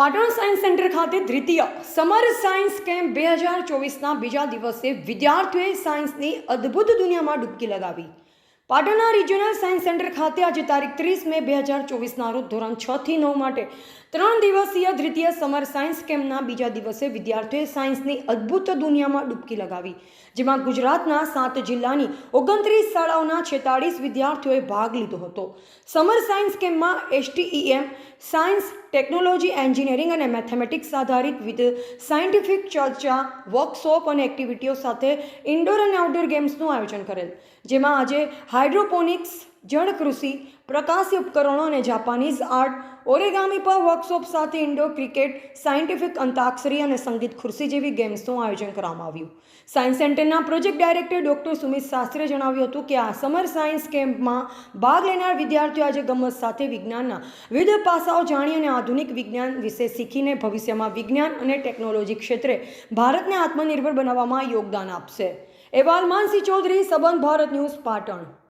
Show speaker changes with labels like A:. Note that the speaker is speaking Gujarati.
A: પાટણ સાયન્સ સેન્ટર ખાતે દ્વિતીય સમર સાયન્સ કેમ્પ બે હજાર ચોવીસના બીજા દિવસે વિદ્યાર્થીઓએ સાયન્સની અદ્ભુત દુનિયામાં ડૂબકી લગાવી. પાટણના રિજિયોનલ સાયન્સ સેન્ટર ખાતે આજે તારીખ ત્રીસ મે બે હજાર ચોવીસના રોજ ધોરણ છ થી નવ માટે ત્રણ દિવસીય દ્વિતીય સમર સાયન્સ કેમ્પના બીજા દિવસે વિદ્યાર્થીઓએ સાયન્સની અદ્ભુત દુનિયામાં ડૂબકી લગાવી, જેમાં ગુજરાતના સાત જિલ્લાની ઓગણત્રીસ શાળાઓના છેતાળીસ વિદ્યાર્થીઓએ ભાગ લીધો હતો. સમર સાયન્સ કેમ્પમાં એસટીઈએમ સાયન્સ, ટેકનોલોજી, એન્જિનિયરિંગ અને મેથેમેટિક્સ આધારિત વિવિધ સાયન્ટિફિક ચર્ચા, વર્કશોપ અને એક્ટિવિટીઓ સાથે ઇન્ડોર અને આઉટડોર ગેમ્સનું આયોજન કરેલ, જેમાં આજે હાઇડ્રોપોનિક્સ જળ કૃષિ પ્રકાશી ઉપકરણો અને જાપાનીઝ આર્ટ, ઓરેગામી પર વર્કશોપ સાથે ઇન્ડોર ક્રિકેટ, સાયન્ટિફિક અંતાક્ષરી અને સંગીત ખુરશી જેવી ગેમ્સનું આયોજન કરવામાં આવ્યું. સાયન્સ સેન્ટરના પ્રોજેક્ટ ડાયરેક્ટર ડૉક્ટર સુમિત શાસ્ત્રીએ જણાવ્યું હતું કે આ સમર સાયન્સ કેમ્પમાં ભાગ લેનાર વિદ્યાર્થીઓ આજે ગમત સાથે વિજ્ઞાનના વિવિધ પાસાઓ જાણી અને આધુનિક વિજ્ઞાન વિશે શીખીને ભવિષ્યમાં વિજ્ઞાન અને ટેકનોલોજી ક્ષેત્રે ભારતને આત્મનિર્ભર બનાવવામાં યોગદાન આપશે. એવાલ માનસી ચૌધરી, સંબંધ ભારત ન્યૂઝ, પાટણ.